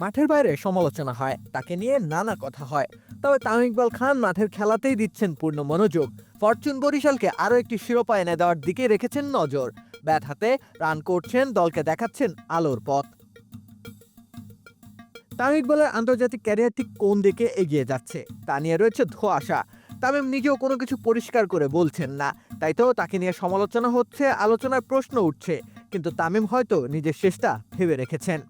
মাঠের বাইরে সমালোচনা হয়, তাকে নিয়ে নানা কথা হয়। তবে তামিম ইকবাল খান মাঠের খেলাতেই দিচ্ছেন পূর্ণ মনোযোগ। ফরচুন বরিশালকে আরও একটি শিরোপা এনে দেওয়ার দিকে রেখেছেন নজর। ব্যাট হাতে রান করছেন, দলকে দেখাচ্ছেন আলোর পথ। তামিম ইকবালের আন্তর্জাতিক ক্যারিয়ার ঠিক কোন দিকে এগিয়ে যাচ্ছে, তা নিয়ে রয়েছে ধোঁয়াশা। তামিম নিজেও কোনো কিছু পরিষ্কার করে বলছেন না, তাই তো তাকে নিয়ে সমালোচনা হচ্ছে, আলোচনার প্রশ্ন উঠছে। কিন্তু তামিম হয়তো নিজের শেষটা ভেবে রেখেছেন।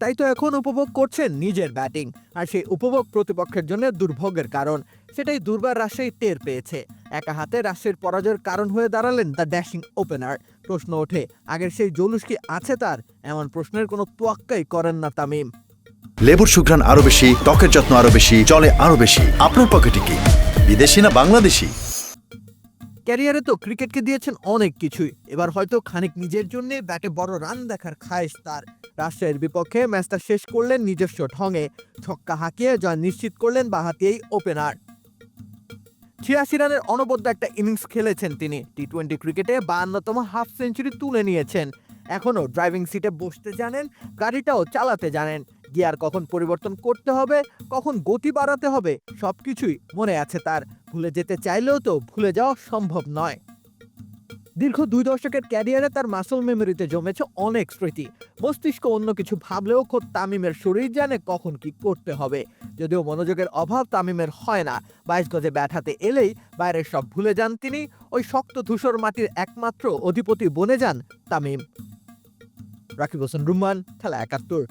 তাই তো এখন উপভোগ করছেন নিজের ব্যাটিং, আর সেই উপভোগ প্রতিপক্ষের জন্য দুর্ভোগের কারণ, সেটাই দুর্বার রাজশাহী টের পেয়েছে। একা হাতে রাজশাহীর পরাজয়ের কারণ হয়ে দাঁড়ালেন দ্য ড্যাশিং ওপেনার। প্রশ্ন ওঠে, আগের সেই জলুস কি আছে তার? এমন প্রশ্নের কোনো তোয়াক্কাই করেন না তামিম। লেবুর সুঘ্রাণ আরও বেশি, ত্বকের যত্ন আরও বেশি চলে আরও বেশি। আপনার পকেটে কি বিদেশি না বাংলাদেশি? ক্যারিয়ারে তো ক্রিকেটকে দিয়েছেন অনেক কিছুই। এবার হয়তো খানিক নিজের জন্য ব্যাটে বড় রান দেখার খায়েশ তার। রাজশাহীর বিপক্ষে ম্যাচটা শেষ করলেন নিজস্ব ঢঙে ছক্কা হাঁকিয়ে জয় নিশ্চিত করলেন বাহাতি এই ওপেনার ছিয়াশি রানের অনবদ্য একটা ইনিংস খেলেছেন তিনি। টি টোয়েন্টি ক্রিকেটে বায়ান্নতম হাফ সেঞ্চুরি তুলে নিয়েছেন। এখনও ড্রাইভিং সিটে বসতে জানেন, গাড়িটাও চালাতে জানেন। গিয়ার কখন পরিবর্তন করতে হবে, কখন গতি বাড়াতে হবে সব কিছুই মনে আছে তার। ভুলে যেতে চাইলেও তো ভুলে যাওয়া সম্ভব নয়। দীর্ঘ দুই দশকের ক্যারিয়ারে তার মাসল মেমোরিতে জমেছে অনেক স্মৃতি। মস্তিষ্ক অন্য কিছু ভাবলেও খোদ তামিমের শরীর জানে কখন কি করতে হবে। যদিও মনোযোগের অভাব তামিমের হয় না। বাইশ গজে ব্যাট এলেই বাইরের সব ভুলে যান তিনি। ওই শক্ত ধূসর মাটির একমাত্র অধিপতি বনে যান তামিম। রাকিব হোসেন রুম্মান খেলা একাত্তর।